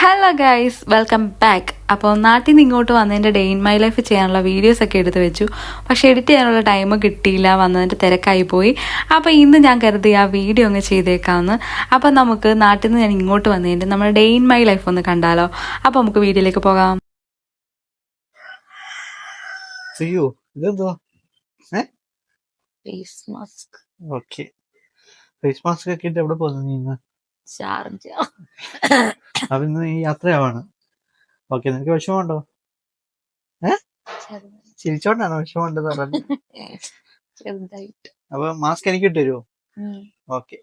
Hello guys welcome back അപ്പോൾ നാട്ടിൽ നിന്ന് ഇങ്ങോട്ട് വന്നതിന്റെ ഡേ ഇൻ മൈ ലൈഫ് ചെയ്യാനുള്ള വീഡിയോസ് ഒക്കെ എടുത്ത് വെച്ചു. പക്ഷേ എഡിറ്റ് ചെയ്യാനുള്ള ടൈം കിട്ടിയില്ല. വന്നതിന്റെ തിരക്കായി പോയി. അപ്പോൾ ഇന്ന് ഞാൻ കരുതി ആ വീഡിയോ അങ്ങ് ചെയ്തേക്കാമെന്ന് അപ്പോൾ നമുക്ക് നാട്ടിൽ നിന്ന് ഞാൻ ഇങ്ങോട്ട് വന്നതിന്റെ നമ്മുടെ ഡേ ഇൻ മൈ ലൈഫ് ഒന്ന് കണ്ടാലോ. അപ്പോൾ നമുക്ക് വീഡിയോയിലേക്ക് പോകാം. ഇതെന്തുവാ? Face mask okay face mask ഒക്കെ ഇട്ട് എവിടെ പോകുന്നു അപ്പൊ ഇന്ന് യാത്രയാവാണ്. ഓക്കെ നിനക്ക് വിഷമമുണ്ടോ? ഏ? ചിരിച്ചോണ്ടാണോ വിഷമമുണ്ടെന്ന് പറഞ്ഞു ചെറുതായിട്ട്. അപ്പൊ മാസ്ക് എനിക്ക് ഇട്ട് തരുമോ ഓക്കെ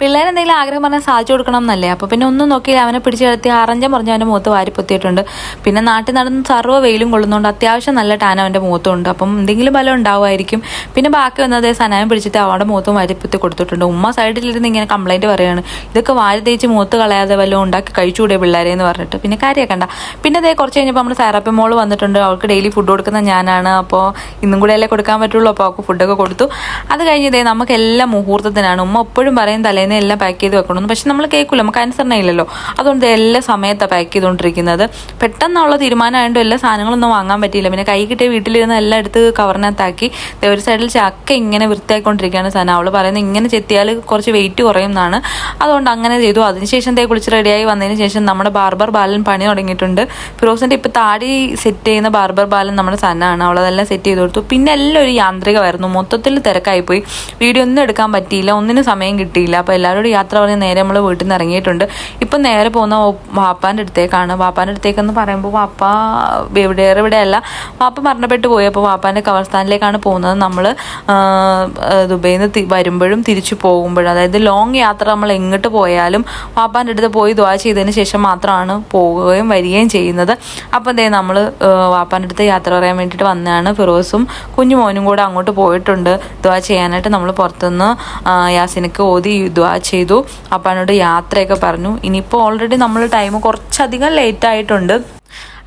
പിള്ളേർ എന്തെങ്കിലും ആഗ്രഹം പറഞ്ഞാൽ സാധിച്ചു കൊടുക്കണം എന്നല്ലേ അപ്പോൾ പിന്നെ ഒന്നും നോക്കിയില്ല. അവനെ പിടിച്ചു കിടത്തി അറഞ്ചം പറഞ്ഞ് അവന്റെ മുഖത്ത് വാരി പൊത്തിയിട്ടുണ്ട്. പിന്നെ നാട്ടിൽ നടന്ന് സർവ വെയിലും കൊള്ളുന്നുണ്ട് അത്യാവശ്യം നല്ല ടാൻ അവന്റെ മുഖത്തുണ്ട്. അപ്പം എന്തെങ്കിലും ബലം ഉണ്ടാവുമായിരിക്കും. പിന്നെ ബാക്കി വന്നത് സനായം പിടിച്ചിട്ട് അവളുടെ മുഖത്തും വാരി പൊത്തി കൊടുത്തിട്ടുണ്ട്. ഉമ്മ സൈഡിലിരുന്ന് ഇങ്ങനെ കംപ്ലൈന്റ് പറയുകയാണ് ഇതൊക്കെ വാരി തേച്ച് മുഖത്ത് കളയാതെ വല്ലതും ഉണ്ടാക്കി കഴിച്ചുകൂടെ പിള്ളേരെ എന്ന് പറഞ്ഞിട്ട്. പിന്നെ കാര്യമാക്കണ്ട പിന്നെ അതേ കുറച്ച് കഴിഞ്ഞപ്പോൾ നമ്മുടെ സാറാപ്പി മോൾ വന്നിട്ടുണ്ട്. അവൾക്ക് ഡെയിലി ഫുഡ് കൊടുക്കുന്ന ഞാനാണ്. അപ്പോൾ ഇന്നും കൂടെ അല്ലേ കൊടുക്കാൻ പറ്റുള്ളൂ. അപ്പോൾ അവൾക്ക് ഫുഡൊക്കെ കൊടുത്തു. അത് കഴിഞ്ഞതേ നമുക്ക് എല്ലാ മുഹൂർത്തത്തിനാണ്. ഉമ്മ എപ്പോഴും പറയും തലേന്ന് എല്ലാം പാക്ക് ചെയ്ത് വെക്കണമെന്ന് പക്ഷെ നമ്മൾ കേൾക്കില്ല നമുക്ക് അനുസരണ ഇല്ലല്ലോ അതുകൊണ്ട് എല്ലാ സമയത്താണ് പാക്ക് ചെയ്തുകൊണ്ടിരിക്കുന്നത് പെട്ടെന്നുള്ള തീരുമാനമായതുകൊണ്ട് എല്ലാ സാധനങ്ങളൊന്നും വാങ്ങാൻ പറ്റിയില്ല. പിന്നെ കൈ കിട്ടിയ വീട്ടിലിരുന്ന് എല്ലാം എടുത്ത് കവറിനകത്താക്കി ഒരു സൈഡിൽ ചക്ക ഇങ്ങനെ വൃത്തിയായിക്കൊണ്ടിരിക്കുകയാണ് സാധനം അവൾ പറയുന്നത് ഇങ്ങനെ ചെത്തിയാൽ കുറച്ച് വെയിറ്റ് കുറയും എന്നാണ്. അതുകൊണ്ട് അങ്ങനെ ചെയ്തു. അതിനുശേഷം തേ കുളിച്ച് റെഡിയായി വന്നതിന് ശേഷം നമ്മുടെ ബാർബർ ബാലൻ പണി തുടങ്ങിയിട്ടുണ്ട്. ഫിറോസിന്റെ ഇപ്പോൾ താടി സെറ്റ് ചെയ്യുന്ന ബാർബർ ബാലൻ നമ്മുടെ സന്നാണ് അവളതെല്ലാം സെറ്റ് ചെയ്ത് കൊടുത്തു. പിന്നെ എല്ലാം ഒരു യാന്ത്രികമായിരുന്നു. മൊത്തത്തിൽ തിരക്കായിപ്പോയി. വീഡിയോ ഒന്നും എടുക്കാൻ പറ്റിയില്ല. ഒന്നിനും സമയം കിട്ടിയില്ല. അപ്പോൾ എല്ലാവരോടും യാത്ര പറഞ്ഞ് നേരെ നമ്മൾ വീട്ടിൽ നിന്ന് ഇറങ്ങിയിട്ടുണ്ട്. ഇപ്പം നേരെ പോകുന്ന വാപ്പാന്റെ അടുത്തേക്കാണ്. വാപ്പാന്റെ അടുത്തേക്കെന്ന് പറയുമ്പോൾ വാപ്പ ഇവിടെ ഇവിടെയല്ല വാപ്പ മരണപ്പെട്ടു പോയി. അപ്പോൾ വാപ്പാന്റെ കവർസ്ഥാനിലേക്കാണ് പോകുന്നത്. നമ്മൾ ദുബൈയിൽ നിന്ന് വരുമ്പോഴും തിരിച്ചു പോകുമ്പോഴും അതായത് ലോങ് യാത്ര നമ്മൾ എങ്ങോട്ട് പോയാലും വാപ്പാന്റെ അടുത്ത് പോയി ദ്വാ ചെയ്തതിന് ശേഷം മാത്രമാണ് പോവുകയും വരികയും ചെയ്യുന്നത്. അപ്പം അതേ നമ്മൾ വാപ്പാന്റെ അടുത്ത് യാത്ര പറയാൻ വേണ്ടിയിട്ട് വന്നതാണ്. ഫിറോസും കുഞ്ഞു മോനും കൂടെ അങ്ങോട്ട് പോയിട്ടുണ്ട്. ദ്വാ ചെയ്യാനായിട്ട് നമ്മൾ പുറത്തുനിന്ന് യാസിനക്ക് ഓതി ദ്വാ ചെയ്തു. അപ്പാനോട് യാത്രയൊക്കെ പറഞ്ഞു. ഇനിയിപ്പോൾ ഓൾറെഡി നമ്മൾ ടൈം കുറച്ചധികം ലേറ്റ് ആയിട്ടുണ്ട്.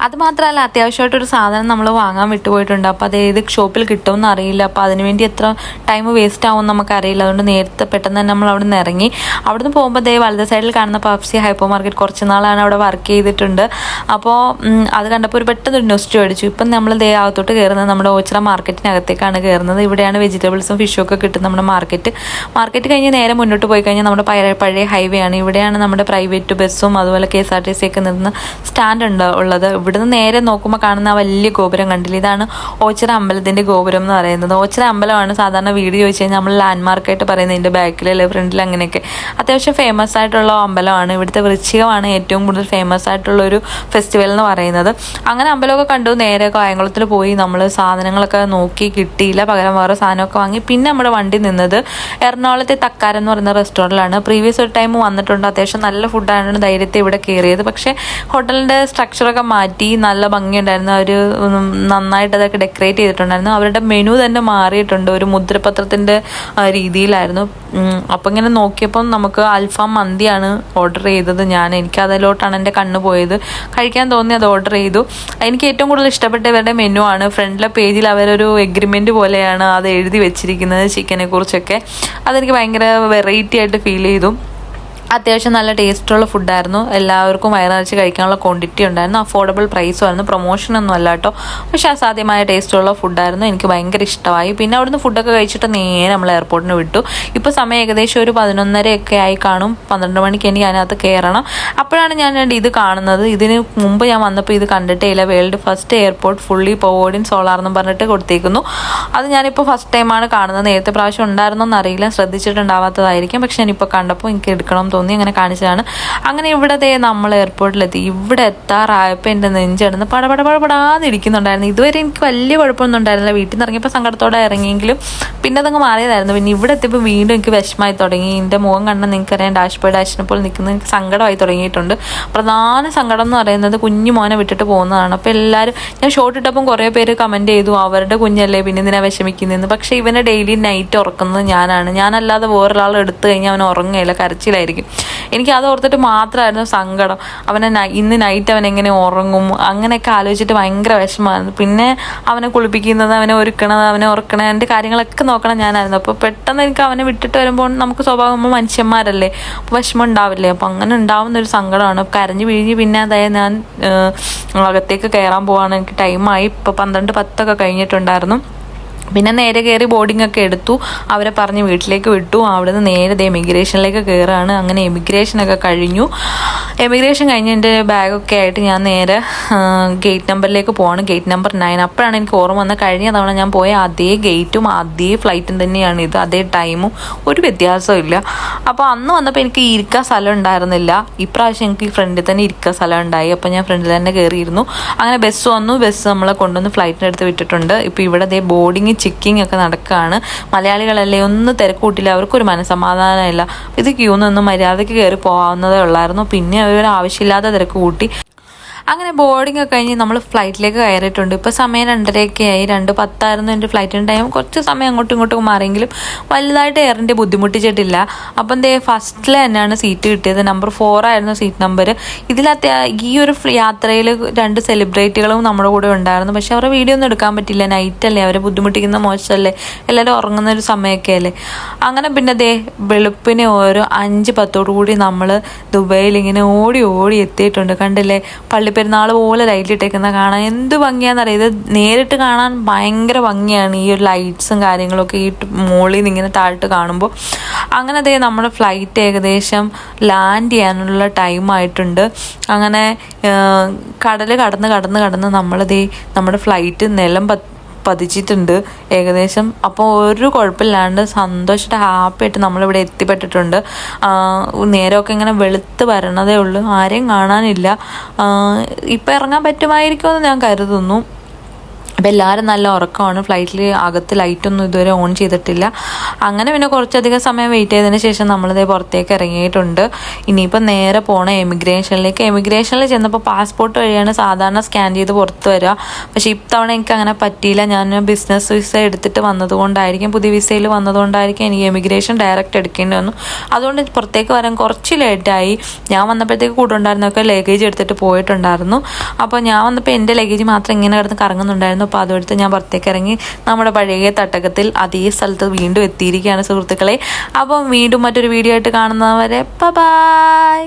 അത് മാത്രമല്ല അത്യാവശ്യമായിട്ടൊരു സാധനം നമ്മൾ വാങ്ങാൻ വിട്ടുപോയിട്ടുണ്ട്. അപ്പോൾ അത് ഏത് ഷോപ്പിൽ കിട്ടുമെന്ന് അറിയില്ല. അപ്പോൾ അതിനുവേണ്ടി എത്ര ടൈം വേസ്റ്റ് ആവും നമുക്കറിയില്ല. അതുകൊണ്ട് നേരത്തെ പെട്ടെന്ന് തന്നെ നമ്മൾ അവിടെ നിന്ന് ഇറങ്ങി. അവിടെ നിന്ന് പോകുമ്പോൾ ദേ വലത് സൈഡിൽ കാണുന്ന പപ്സി ഹൈപ്പർ മാർക്കറ്റ് കുറച്ച് നാളാണ് അവിടെ വർക്ക് ചെയ്തിട്ടുണ്ട്. അപ്പോൾ അത് കണ്ടപ്പോൾ ഒരു പെട്ടെന്ന് ഒരു ന്യൂസ്റ്റ് മേടിച്ചു ഇപ്പം നമ്മൾ ദേ അകത്തോട്ട് കയറുന്നത് നമ്മുടെ ഓച്ചിറ മാർക്കറ്റിനകത്തേക്കാണ് കയറുന്നത് ഇവിടെയാണ് വെജിറ്റബിൾസും ഫിഷും ഒക്കെ കിട്ടുന്ന നമ്മുടെ മാർക്കറ്റ് മാർക്കറ്റ് കഴിഞ്ഞ് നേരെ മുന്നോട്ട് പോയി കഴിഞ്ഞാൽ നമ്മുടെ പഴയ പഴയ ഹൈവേ ആണ്. ഇവിടെയാണ് നമ്മുടെ പ്രൈവറ്റ് ബസ്സും അതുപോലെ K S R T C ഒക്കെ നിന്ന് സ്റ്റാൻഡ് ഉണ്ട് ഉള്ളത്. ഇവിടുന്ന് നേരെ നോക്കുമ്പോൾ കാണുന്ന ആ വലിയ ഗോപുരം കണ്ടില്ല? ഇതാണ് ഓച്ചിറ അമ്പലത്തിന്റെ ഗോപുരം എന്ന് പറയുന്നത്. ഓച്ചിറ അമ്പലമാണ് സാധാരണ വീട് ചോദിച്ചു കഴിഞ്ഞാൽ നമ്മൾ ലാൻഡ് മാർക്കായിട്ട് പറയുന്നത്. ഇതിന്റെ ബാക്കിലല്ലേ ഫ്രണ്ടിൽ അങ്ങനെയൊക്കെ. അത്യാവശ്യം ഫേമസ് ആയിട്ടുള്ള അമ്പലമാണ്. ഇവിടുത്തെ വൃശ്ചികമാണ് ഏറ്റവും കൂടുതൽ ഫേമസ് ആയിട്ടുള്ള ഒരു ഫെസ്റ്റിവൽ എന്ന് പറയുന്നത്. അങ്ങനെ അമ്പലമൊക്കെ കണ്ടു. നേരെ കായംകുളത്തിൽ പോയി നമ്മൾ സാധനങ്ങളൊക്കെ നോക്കി കിട്ടിയില്ല. പകരം വേറെ സാധനമൊക്കെ വാങ്ങി. പിന്നെ നമ്മുടെ വണ്ടി നിന്നത് എറണാകുളത്തെ തക്കാരം എന്ന് പറയുന്ന റെസ്റ്റോറന്റിലാണ് പ്രീവിയസ് ഒരു ടൈം വന്നിട്ടുണ്ട്. അത്യാവശ്യം നല്ല ഫുഡാണ് ധൈര്യത്തെ ഇവിടെ കയറിയത് പക്ഷേ ഹോട്ടലിന്റെ സ്ട്രക്ചറൊക്കെ മാറ്റി നല്ല ഭംഗിയുണ്ടായിരുന്നു. അവർ നന്നായിട്ട് അതൊക്കെ ഡെക്കറേറ്റ് ചെയ്തിട്ടുണ്ടായിരുന്നു. അവരുടെ മെനു തന്നെ മാറിയിട്ടുണ്ട്. ഒരു മുദ്രപത്രത്തിന്റെ രീതിയിലായിരുന്നു. അപ്പം ഇങ്ങനെ നോക്കിയപ്പം നമുക്ക് അൽഫാം മന്തിയാണ് ഓർഡർ ചെയ്തത് ഞാൻ. എനിക്ക് അതിലോട്ടാണ് എന്റെ കണ്ണ് പോയത്. കഴിക്കാൻ തോന്നി അത് ഓർഡർ ചെയ്തു. എനിക്ക് ഏറ്റവും കൂടുതൽ ഇഷ്ടപ്പെട്ട ഇവരുടെ മെനു ആണ്. ഫ്രണ്ടിലെ പേജിൽ അവരൊരു എഗ്രിമെന്റ് പോലെയാണ് അത് എഴുതി വെച്ചിരിക്കുന്നത് ചിക്കനെ കുറിച്ചൊക്കെ അതെനിക്ക് ഭയങ്കര വെറൈറ്റി ആയിട്ട് ഫീൽ ചെയ്തു. അത്യാവശ്യം നല്ല ടേസ്റ്റുള്ള ഫുഡായിരുന്നു. എല്ലാവർക്കും വയറിറച്ച് കഴിക്കാനുള്ള ക്വാണ്ടിറ്റി ഉണ്ടായിരുന്നു. അഫോർഡബിൾ പ്രൈസും ആയിരുന്നു. പ്രൊമോഷൻ ഒന്നും അല്ല കേട്ടോ. പക്ഷേ അസാധ്യമായ ടേസ്റ്റുള്ള ഫുഡായിരുന്നു. എനിക്ക് ഭയങ്കര ഇഷ്ടമായി. പിന്നെ അവിടുന്ന് ഫുഡൊക്കെ കഴിച്ചിട്ട് നേരെ നമ്മൾ എയർപോർട്ടിന് വിട്ടു. ഇപ്പോൾ സമയം ഏകദേശം ഒരു പതിനൊന്നരയൊക്കെ ആയി കാണും. പന്ത്രണ്ട് മണിക്ക് എനിക്ക് അതിനകത്ത് കയറണം അപ്പോഴാണ് ഞാൻ ഇത് കാണുന്നത്. ഇതിന് മുമ്പ് ഞാൻ വന്നപ്പോൾ ഇത് കണ്ടിട്ടേ ഇല്ല വേൾഡ് ഫസ്റ്റ് എയർപോർട്ട് ഫുള്ളി പോവോഡിൻ സോളാർ എന്നും പറഞ്ഞിട്ട് കൊടുത്തേക്കുന്നു. അത് ഞാനിപ്പോൾ ഫസ്റ്റ് ടൈമാണ് കാണുന്നത്. നേരത്തെ പ്രാവശ്യം ഉണ്ടായിരുന്നോ എന്നറിയില്ല ശ്രദ്ധിച്ചിട്ടുണ്ടാവാത്തതായിരിക്കും. പക്ഷെ ഞാനിപ്പോൾ കണ്ടപ്പോൾ എനിക്ക് എടുക്കണം തോന്നി അങ്ങനെ കാണിച്ചതാണ്. അങ്ങനെ ഇവിടെ ദേ നമ്മൾ എയർപോർട്ടിലെത്തി ഇവിടെ എത്താറായപ്പോൾ എന്റെ നെഞ്ചിടന്ന് പടപട പടപടാന്ന് ഇരിക്കുന്നുണ്ടായിരുന്നു. ഇതുവരെ എനിക്ക് വലിയ കുഴപ്പമൊന്നും ഉണ്ടായിരുന്നില്ല. വീട്ടിൽ നിന്ന് ഇറങ്ങിയപ്പോൾ സങ്കടത്തോടെ ഇറങ്ങിയെങ്കിലും പിന്നെ അതങ്ങ് മാറിയതായിരുന്നു. പിന്നെ ഇവിടെ എത്തിയപ്പോൾ വീണ്ടും എനിക്ക് വിഷമമായി തുടങ്ങി. എന്റെ മുഖം കണ്ടാൽ നിങ്ങൾക്കറിയാം. ഡാഷ് ബോർഡ് ഡാഷിനെ പോലെ നിൽക്കുന്നത് എനിക്ക് സങ്കടമായി തുടങ്ങിയിട്ടുണ്ട്. പ്രധാന സങ്കടം എന്ന് പറയുന്നത് കുഞ്ഞു മോനെ വിട്ടിട്ട് പോകുന്നതാണ്. അപ്പോൾ എല്ലാവരും ഞാൻ ഷോർട്ട് ഇട്ടപ്പം കുറേ പേര് കമന്റ് ചെയ്തു. അവരുടെ കുഞ്ഞല്ലേ പിന്നെ ഇതിനെ വിഷമിക്കുന്നതെന്ന്. പക്ഷേ ഇവനെ ഡെയിലി നൈറ്റ് ഉറക്കുന്നത് ഞാനാണ്. ഞാനല്ലാതെ വേറൊരാൾ എടുത്തു കഴിഞ്ഞാൽ അവൻ ഉറങ്ങുകയില്ല. കരച്ചിലായിരിക്കും. എനിക്ക് അത് ഓർത്തിട്ട് മാത്രമായിരുന്നു സങ്കടം. അവനെ ഇന്ന് നൈറ്റ് അവൻ എങ്ങനെ ഉറങ്ങും? അങ്ങനെയൊക്കെ ആലോചിച്ചിട്ട് ഭയങ്കര വിഷമമായിരുന്നു. പിന്നെ അവനെ കുളിപ്പിക്കുന്നത് അവനെ ഒരുക്കണത് അവനെ ഉറക്കണത് എന്റെ കാര്യങ്ങളൊക്കെ നോക്കണം ഞാനായിരുന്നു. അപ്പോൾ പെട്ടെന്ന് എനിക്ക് അവനെ വിട്ടിട്ട് വരുമ്പോൾ നമുക്ക് സ്വഭാവം മനുഷ്യന്മാരല്ലേ? വിഷമം ഉണ്ടാവില്ലേ? അപ്പോൾ അങ്ങനെ ഉണ്ടാവുന്ന ഒരു സങ്കടമാണ്. കരഞ്ഞു പിഴിഞ്ഞ് പിന്നെ അതായത് ഞാൻ അകത്തേക്ക് കയറാൻ പോവാണ്. എനിക്ക് ടൈമായി ഇപ്പോൾ പന്ത്രണ്ട് പത്തൊക്കെ കഴിഞ്ഞിട്ടുണ്ടായിരുന്നു. പിന്നെ നേരെ കയറി ബോർഡിംഗ് ഒക്കെ എടുത്തു. അവരെ പറഞ്ഞ് വീട്ടിലേക്ക് വിട്ടു. അവിടുന്ന് നേരെ ദേ എമിഗ്രേഷനിലേക്ക് കയറുകയാണ് അങ്ങനെ എമിഗ്രേഷനൊക്കെ കഴിഞ്ഞു. എമിഗ്രേഷൻ കഴിഞ്ഞ് എന്റെ ബാഗൊക്കെ ആയിട്ട് ഞാൻ നേരെ ഗേറ്റ് നമ്പറിലേക്ക് പോവാണ്. ഗേറ്റ് നമ്പർ നയൻ അപ്പോഴാണ് എനിക്ക് ഓർമ്മ വന്നത് കഴിഞ്ഞ തവണ ഞാൻ പോയ അതേ ഗേറ്റും അതേ ഫ്ലൈറ്റും തന്നെയാണ് ഇത്. അതേ ടൈമും ഒരു വ്യത്യാസവും ഇല്ല. അപ്പോൾ അന്ന് വന്നപ്പോൾ എനിക്ക് ഇരിക്കാൻ സ്ഥലം ഉണ്ടായിരുന്നില്ല. ഇപ്രാവശ്യം എനിക്ക് ഫ്രണ്ടിൽ തന്നെ ഇരിക്കാൻ സ്ഥലം ഉണ്ടായി. അപ്പോൾ ഞാൻ ഫ്രണ്ടിൽ തന്നെ കയറിയിരുന്നു അങ്ങനെ ബസ് വന്നു. ബസ് നമ്മളെ കൊണ്ടുവന്ന് ഫ്ലൈറ്റിന്റെ അടുത്ത് വിട്ടിട്ടുണ്ട്. ഇപ്പോൾ ഇവിടെ ദേ ബോർഡിങ് ചെക്കിംഗ് ഒക്കെ നടക്കുകയാണ് മലയാളികളല്ലേ ഒന്ന് തിരക്കൂട്ടില്ല അവർക്കൊരു മനസ്സമാധാനമില്ല. ഇത് ക്യൂ നിന്ന് മര്യാദയ്ക്ക് കയറി പോകാവുന്നതേ ഉള്ളായിരുന്നു. പിന്നെ അവർ ആവശ്യമില്ലാത്ത തിരക്ക് കൂട്ടി അങ്ങനെ ബോർഡിംഗ് ഒക്കെ കഴിഞ്ഞ് നമ്മൾ ഫ്ലൈറ്റിലേക്ക് കയറിയിട്ടുണ്ട്. ഇപ്പോൾ സമയം രണ്ടരയൊക്കെ ആയി. രണ്ട് പത്തായിരുന്നു എന്റെ ഫ്ലൈറ്റിന്റെ ടൈം കുറച്ച് സമയം അങ്ങോട്ടും ഇങ്ങോട്ടും മാറിയെങ്കിലും വലുതായിട്ട് എയറിന്റെ ബുദ്ധിമുട്ടിച്ചിട്ടില്ല. അപ്പം എന്തേ ഫസ്റ്റിൽ തന്നെയാണ് സീറ്റ് കിട്ടിയത്. നമ്പർ ഫോർ ആയിരുന്നു സീറ്റ് നമ്പർ ഇതിലത്തെ ഈ ഒരു യാത്രയിൽ രണ്ട് സെലിബ്രിറ്റികളും നമ്മുടെ കൂടെ ഉണ്ടായിരുന്നു. പക്ഷെ അവരുടെ വീഡിയോ ഒന്നും എടുക്കാൻ പറ്റില്ല. നൈറ്റ് അല്ലേ? അവരെ ബുദ്ധിമുട്ടിക്കുന്ന മോശമല്ലേ? എല്ലാവരും ഉറങ്ങുന്ന ഒരു സമയമൊക്കെ അല്ലേ? അങ്ങനെ പിന്നെ ദേ വെളുപ്പിനെ ഓരോ അഞ്ച് പത്തോടു കൂടി നമ്മൾ ദുബൈയിൽ ഇങ്ങനെ ഓടി ഓടി എത്തിയിട്ടുണ്ട്. കണ്ടില്ലേ? പള്ളിപ്പെരുന്നാൾ പോലെ ലൈറ്റ് ഇട്ടേക്കുന്ന കാണാൻ എന്ത് ഭംഗിയാണെന്നറിയാം ഇത് നേരിട്ട് കാണാൻ ഭയങ്കര ഭംഗിയാണ്. ഈ ഒരു ലൈറ്റ്സും കാര്യങ്ങളൊക്കെ ഈ മുകളിൽ നിന്ന് ഇങ്ങനെ താഴ്ത്ത് കാണുമ്പോൾ. അങ്ങനെ അതേ നമ്മുടെ ഫ്ലൈറ്റ് ഏകദേശം ലാൻഡ് ചെയ്യാനുള്ള ടൈം ആയിട്ടുണ്ട്. അങ്ങനെ കടൽ കടന്ന് കടന്ന് കടന്ന് നമ്മളതേ നമ്മുടെ ഫ്ലൈറ്റ് നിലം പതിച്ചിട്ടുണ്ട്. ഏകദേശം അപ്പോൾ ഒരു കുഴപ്പമില്ലാണ്ട് സന്തോഷമായിട്ട് ഹാപ്പി ആയിട്ട് നമ്മളിവിടെ എത്തിപ്പെട്ടിട്ടുണ്ട്. നേരമൊക്കെ ഇങ്ങനെ വെളുത്ത് വരണതേ ഉള്ളൂ. ആരെയും കാണാനില്ല. ഇപ്പം ഇറങ്ങാൻ പറ്റുമായിരിക്കുമെന്ന് ഞാൻ കരുതുന്നു. അപ്പോൾ എല്ലാവരും നല്ല ഉറക്കമാണ്. ഫ്ലൈറ്റിൽ അകത്ത് ലൈറ്റൊന്നും ഇതുവരെ ഓൺ ചെയ്തിട്ടില്ല. അങ്ങനെ പിന്നെ കുറച്ചധികം സമയം വെയിറ്റ് ചെയ്തതിന് ശേഷം നമ്മളിതേ പുറത്തേക്ക് ഇറങ്ങിയിട്ടുണ്ട്. ഇനിയിപ്പോൾ നേരെ പോകണം എമിഗ്രേഷനിലേക്ക് എമിഗ്രേഷനിൽ ചെന്നപ്പോൾ പാസ്പോർട്ട് വഴിയാണ് സാധാരണ സ്കാൻ ചെയ്ത് പുറത്ത് വരിക. പക്ഷേ ഇത്തവണ എനിക്ക് അങ്ങനെ പറ്റിയില്ല. ഞാൻ ബിസിനസ് വിസ എടുത്തിട്ട് വന്നതുകൊണ്ടായിരിക്കും പുതിയ വിസയിൽ വന്നതുകൊണ്ടായിരിക്കും എനിക്ക് എമിഗ്രേഷൻ ഡയറക്റ്റ് എടുക്കേണ്ടി വന്നു. അതുകൊണ്ട് പുറത്തേക്ക് വരാൻ കുറച്ച് ലേറ്റായി ഞാൻ വന്നപ്പോഴത്തേക്ക് കൂടെ ഉണ്ടായിരുന്നൊക്കെ ലഗേജ് എടുത്തിട്ട് പോയിട്ടുണ്ടായിരുന്നു. അപ്പോൾ ഞാൻ വന്നപ്പോൾ എന്റെ ലഗേജ് മാത്രം ഇങ്ങനെ കിടന്ന് കറങ്ങുന്നുണ്ടായിരുന്നു. അപ്പോൾ അതെടുത്ത് ഞാൻ പുറത്തേക്ക് ഇറങ്ങി നമ്മുടെ പഴയ തട്ടകത്തിൽ അതേ സ്ഥലത്ത് വീണ്ടും എത്തിയിരിക്കുകയാണ് സുഹൃത്തുക്കളെ. അപ്പം വീണ്ടും മറ്റൊരു വീഡിയോ ആയിട്ട് കാണുന്നവരെ ബൈ